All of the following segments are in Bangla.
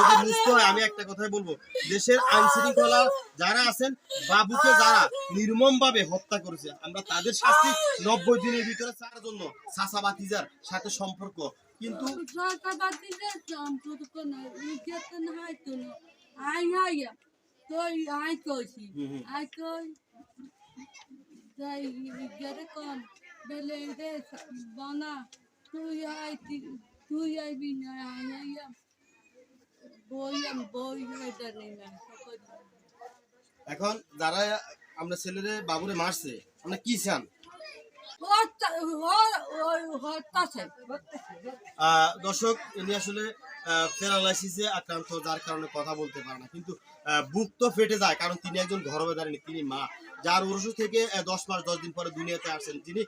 যদি মুক্ত হয় আমি একটা কথাই বলব। দেশের আইন শৃঙ্খলা যারা আছেন বাবুকে যারা নির্মম ভাবে হত্যা করেছে আমরা তাদের শাস্তি নব্বই দিনের ভিতরে চার জন্য সাসা বাতিজার সাথে সম্পর্ক। কিন্তু আই আই তো আই কইছি। আই কই। তাই ইজ্জত কম বেলে রে বানা। তুই আই তুই আইবি না আই আই বই বই এটা নেই না এখন যারা আমরা ছেলেরে বাবুরে মারছে আমরা কি চান? দর্শক ইনি আসলে প্যারালাইসিসে আক্রান্ত, যার কারণে কথা বলতে পারে না। কিন্তু বুক তো ফেটে যায়, কারণ তিনি একজন গর্ভধারিণী তিনি মা। যার ওরস থেকে দশ মাস, দশ দিন পরে দুনিয়াতে আসেন যিনি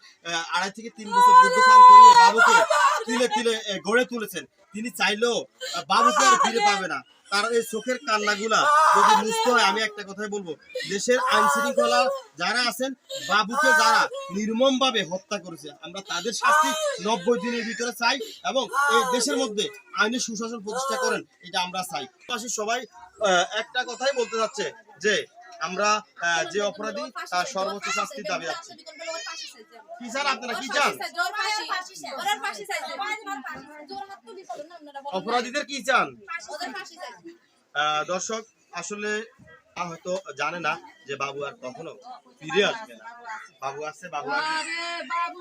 আড়াই থেকে তিন বছর দুধ পান করিয়ে বাবুকে তিলে তিলে গড়ে তুলেছেন। তিনি চাইলেও বাবুকে আর ফিরে পাবে না। তার এই চোখের কান্নাগুলা যদি মুক্ত হয় আমি একটা কথাই বলব। দেশের আইন শৃঙ্খলা যারা আছেন বাবুকে যারা নির্মম ভাবে হত্যা করেছে আমরা তাদের শাস্তি নব্বই দিনের ভিতরে চাই এবং এই দেশের মধ্যে আইনের সুশাসন প্রতিষ্ঠা করেন এটা আমরা চাই। পাশে সবাই আহ, একটা কথাই বলতে যাচ্ছে যে আমরা যে অপরাধী তার সর্বোচ্চ শাস্তি দাবি যাচ্ছে কি স্যার আপনারা কি চান? অপরাধীদের কি চান? আহ, দর্শক আসলে হয়তো জানে না যে বাবু আর কখনো ফিরে আসবে না। বাবু আছে আরে বাবু।